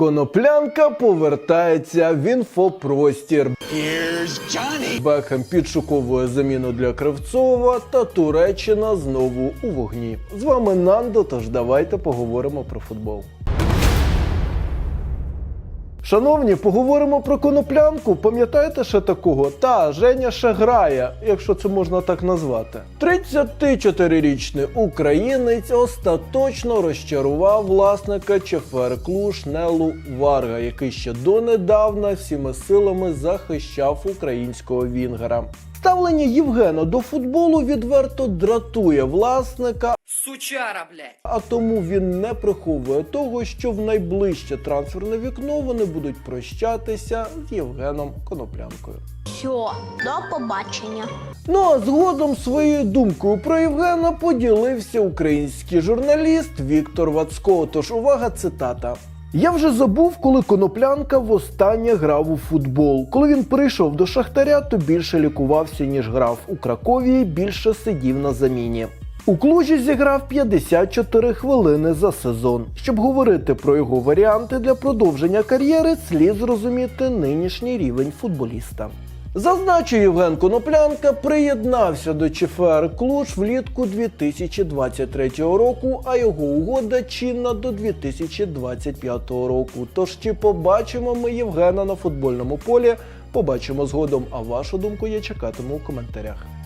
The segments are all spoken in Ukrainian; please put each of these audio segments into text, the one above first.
Коноплянка повертається в інфопростір. Бехем підшуковує заміну для Кривцова та Туреччина знову у вогні. З вами Нандо, тож давайте поговоримо про футбол. Шановні, поговоримо про коноплянку. Пам'ятаєте ще такого? Та Женя ще якщо це можна так назвати. 34-річний українець остаточно розчарував власника ЧФР Клуш Нелу Варга, який ще донедавна всіми силами захищав українського вінгера. Ставлення Євгена до футболу відверто дратує власника, Сучара, блядь. а тому він не приховує того, що в найближче трансферне вікно вони будуть прощатися з Євгеном Коноплянкою. Все, до побачення. Ну а згодом своєю думкою про Євгена поділився український журналіст Віктор Вацько. Тож увага, цитата. Я вже забув, коли Коноплянка востаннє грав у футбол. Коли він прийшов до Шахтаря, то більше лікувався, ніж грав. У Кракові більше сидів на заміні. У клужі зіграв 54 хвилини за сезон. Щоб говорити про його варіанти для продовження кар'єри, слід зрозуміти нинішній рівень футболіста. Зазначу, Євген Коноплянка приєднався до ЧФР Клуж влітку 2023 року, а його угода чинна до 2025 року. Тож чи побачимо ми Євгена на футбольному полі? Побачимо згодом. А вашу думку я чекатиму у коментарях.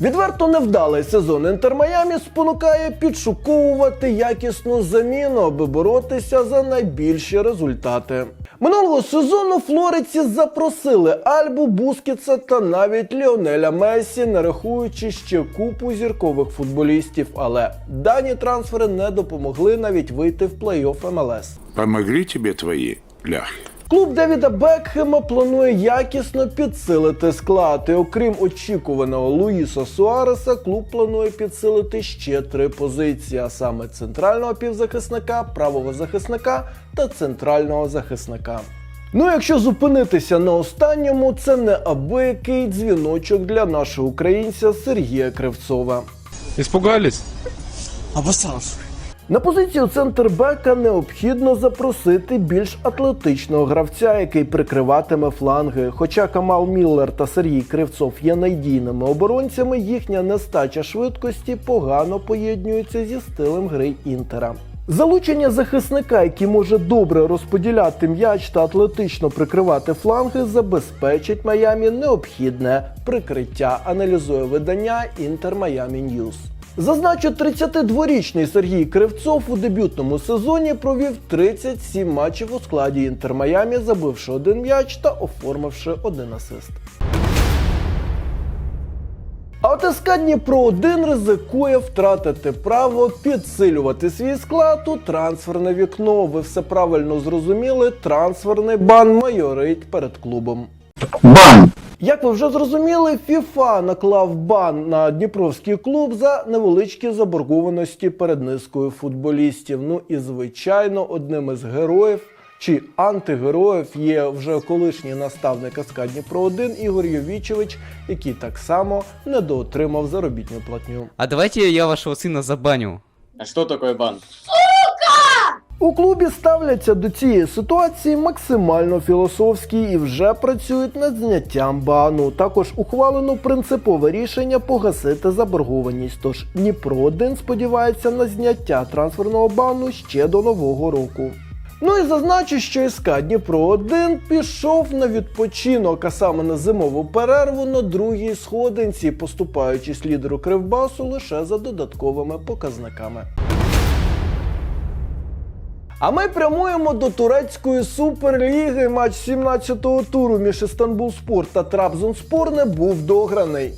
Відверто невдалий сезон Інтер Майамі спонукає підшуковувати якісну заміну, аби боротися за найбільші результати. Минулого сезону флориці запросили Альбу Бускетса та навіть Ліонеля Мессі, не рахуючи ще купу зіркових футболістів. Але дані трансфери не допомогли навіть вийти в плей-офф МЛС. Помогли тебе твои ляхи? Клуб Девіда Бекхема планує якісно підсилити склад. І окрім очікуваного Луїса Суареса, клуб планує підсилити ще три позиції: а саме центрального півзахисника, правого захисника та центрального захисника. Ну, якщо зупинитися на останньому, це неабиякий дзвіночок для нашого українця Сергія Кривцова. Испугались? Обосрался. На позицію центрбека необхідно запросити більш атлетичного гравця, який прикриватиме фланги. Хоча Камал Міллер та Сергій Кривцов є надійними оборонцями, їхня нестача швидкості погано поєднується зі стилем гри Інтера. Залучення захисника, який може добре розподіляти м'яч та атлетично прикривати фланги, забезпечить Майамі необхідне прикриття, аналізує видання Інтер Майамі Ньюс. Зазначу, 32-річний Сергій Кривцов у дебютному сезоні провів 37 матчів у складі Інтер Майамі, забивши один м'яч та оформивши один асист. А от СК Дніпро 1 ризикує втратити право підсилювати свій склад у трансферне вікно. Ви все правильно зрозуміли. Трансферний бан майорить перед клубом. Як ви вже зрозуміли, FIFA наклав бан на Дніпровський клуб за невеличкі заборгованості перед низкою футболістів. Ну і звичайно, одним із героїв чи антигероїв є вже колишній наставник СК Дніпро 1 Ігор Йовічевич, який так само недоотримав заробітну платню. А давайте я вашего сына забаню. А что такое бан? У клубі ставляться до цієї ситуації максимально філософські і вже працюють над зняттям бану. Також ухвалено принципове рішення погасити заборгованість. Тож Дніпро 1 сподівається на зняття трансферного бану ще до нового року. Ну і зазначу, що СК Дніпро 1 пішов на відпочинок, а саме на зимову перерву на другій сходинці, поступаючись лідеру Кривбасу лише за додатковими показниками. А ми прямуємо до турецької суперліги. Матч 17-го туру між Істанбулспор та Трабзонспор не був дограний.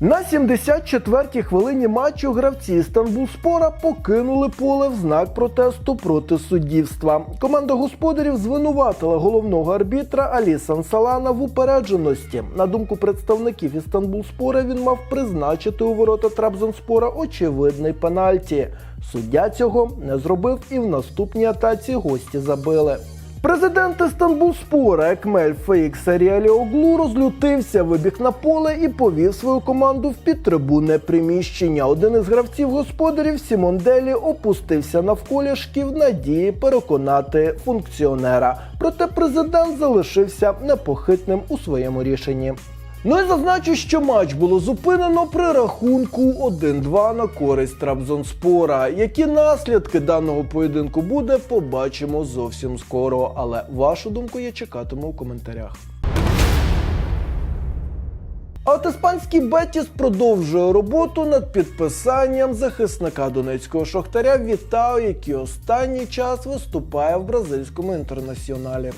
На 74-й хвилині матчу гравці Істанбулспора покинули поле в знак протесту проти суддівства. Команда господарів звинуватила головного арбітра Алі Сансалана в упередженості. На думку представників Істанбулспора, він мав призначити у ворота Трабзонспора очевидний пенальті. Суддя цього не зробив і в наступній атаці гості забили. Президент Істанбулспора Екмель Аріалі Оглу розлютився, вибіг на поле і повів свою команду в підтрибунне приміщення. Один із гравців господарів Сімон Делі опустився навколішки в надії переконати функціонера. Проте президент залишився непохитним у своєму рішенні. Ну і зазначу, що матч було зупинено при рахунку 1-2 на користь Трабзонспора. Які наслідки даного поєдинку буде, побачимо зовсім скоро. Але вашу думку я чекатиму у коментарях. А от іспанський Бетіс продовжує роботу над підписанням захисника донецького шахтаря Вітау, який останній час виступає в бразильському інтернаціоналі.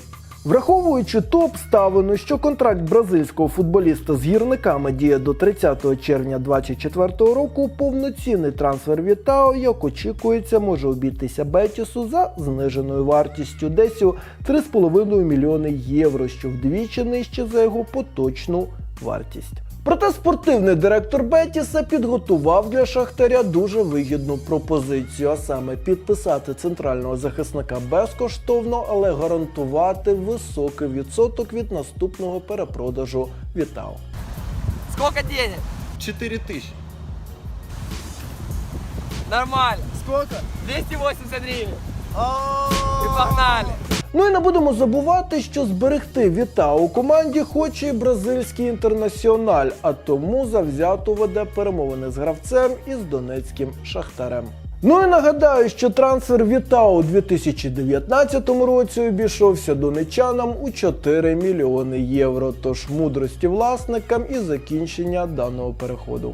Враховуючи ту обставину, що контракт бразильського футболіста з гірниками діє до 30 червня 2024 року, повноцінний трансфер Вітао, як очікується, може обійтися Бетісу за зниженою вартістю десь у 3,5 мільйони євро, що вдвічі нижче за його поточну вартість. Проте спортивний директор Бетіса підготував для Шахтаря дуже вигідну пропозицію, а саме підписати центрального захисника безкоштовно, але гарантувати високий відсоток від наступного перепродажу Вітау. Сколько денег? 4 тысячи. Нормально. Сколько? 280 гривен. И погнали. Ну і не будемо забувати, що зберегти Віта у команді хоче і бразильський інтернаціональ, а тому завзято веде перемовини з гравцем із донецьким шахтарем. Ну і нагадаю, що трансфер Віта у 2019 році обійшовся донечанам у 4 мільйони євро. Тож мудрості власникам і закінчення даного переходу.